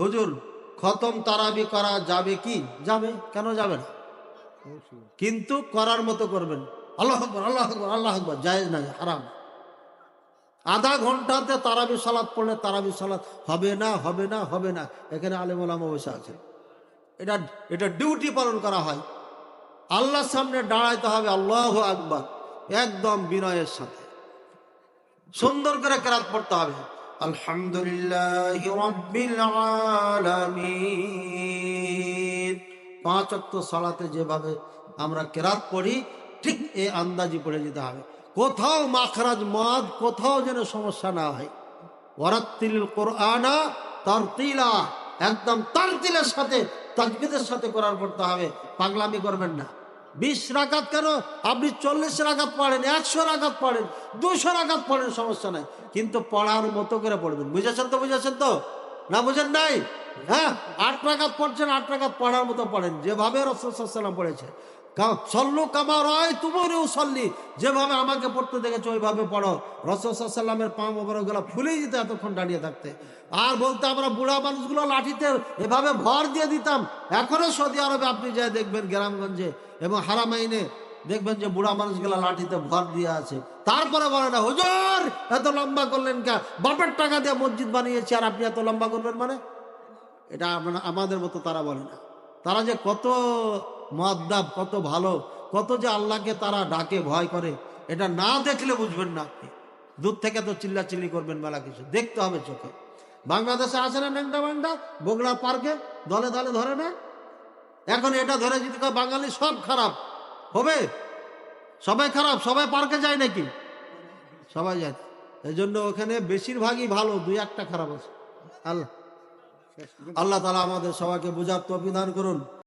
হুজুর, খতম তারাবি করা যাবে কি? যাবে, কেন যাবে না? কিন্তু করার মতো করবেন। আল্লাহ আকবর আল্লাহ আকবর আল্লাহ আকবর, জায়েজ নাই, হারাম। আধা ঘন্টাতে তারাবি সালাত পড়লে তারাবি সালাত হবে না হবে না হবে না। এখানে আলেম ওলামা বসে আছে। এটা এটা ডিউটি পালন করা হয়। আল্লাহর সামনে দাঁড়াইতে হবে আল্লাহ আকবর, একদম বিনয়ের সাথে। সুন্দর করে কেরাত পড়তে হবে। আলহামদুলিল্লাহ রব্বিল আলামিন। পাঁচ অক্ত সালাতে যেভাবে আমরা কেরাত পড়ি, ঠিক এই আন্দাজি পড়ে যেতে হবে। কোথাও মাখরাজ, মদ, কোথাও যেন সমস্যা না হয়। ওয়ারাত্তিল কোরআনা তারতিলা। একদম তারতিলের সাথে তাকবিদের সাথে কোরআন পড়তে হবে। পাগলামি করবেন না। বিশ রাখাত কেন? আপনি চল্লিশ রাখাত পড়েন, একশো রাখাত পড়েন, দুশো রাখাত পড়েন, সমস্যা নাই। কিন্তু পড়ার মতো করে পড়বেন। বুঝেছেন তো বুঝেছেন তো? না বুঝেন নাই? হ্যাঁ? আট রাকাত পড়ছেন, আট রাকাত পড়ার মতো পড়েন। যেভাবে রসুলাম পড়েছে। সল্লু কামার হয় তুমরেও সল্লি যেভাবে আমাকে পড়তে দেখেছ, ওইভাবে পড়ো। রসুলামের পা মোবারকগুলো ফুলেই যেত এতক্ষণ দাঁড়িয়ে থাকতে। আর বলতে আমরা বুড়া মানুষগুলো লাঠিতে এভাবে ভর দিয়ে দিতাম। এখনও সৌদি আরবে আপনি যা দেখবেন গ্রামগঞ্জে এবং হারামাইনে দেখবেন যে বুড়া মানুষগুলো লাঠিতে ভর দিয়ে আছে। তারপরে বলে না, হুজুর, এত লম্বা করলেন কে বাপের টাকা দিয়ে মসজিদ বানিয়েছে আর আপনি এত লম্বা করবেন মানে? এটা আমাদের মতো তারা বলে না। তারা যে কত মদ্দাব, কত ভালো, কত যে আল্লাহকে তারা ডাকে, ভয় করে, এটা না দেখলে বুঝবেন না আপনি। দূর থেকে তো চিল্লা চিল্লি করবেন মেলা কিছু। দেখতে হবে চোখে। বাংলাদেশে আছে না ন্যাংটা ম্যাংটা? বগুড়া পার্কে দলে দলে ধরে না এখন এটা ধরে যদি বাঙালি সব খারাপ। হবে? সবাই খারাপ, সবাই পার্কে যায় নাকি? সবাই যায়। এই জন্য ওখানে বেশিরভাগই ভালো, দুই একটা খারাপ আছে। আল্লাহ। আল্লাহ তালা আমাদের সবাইকে বুঝার তো অভিধান করুন।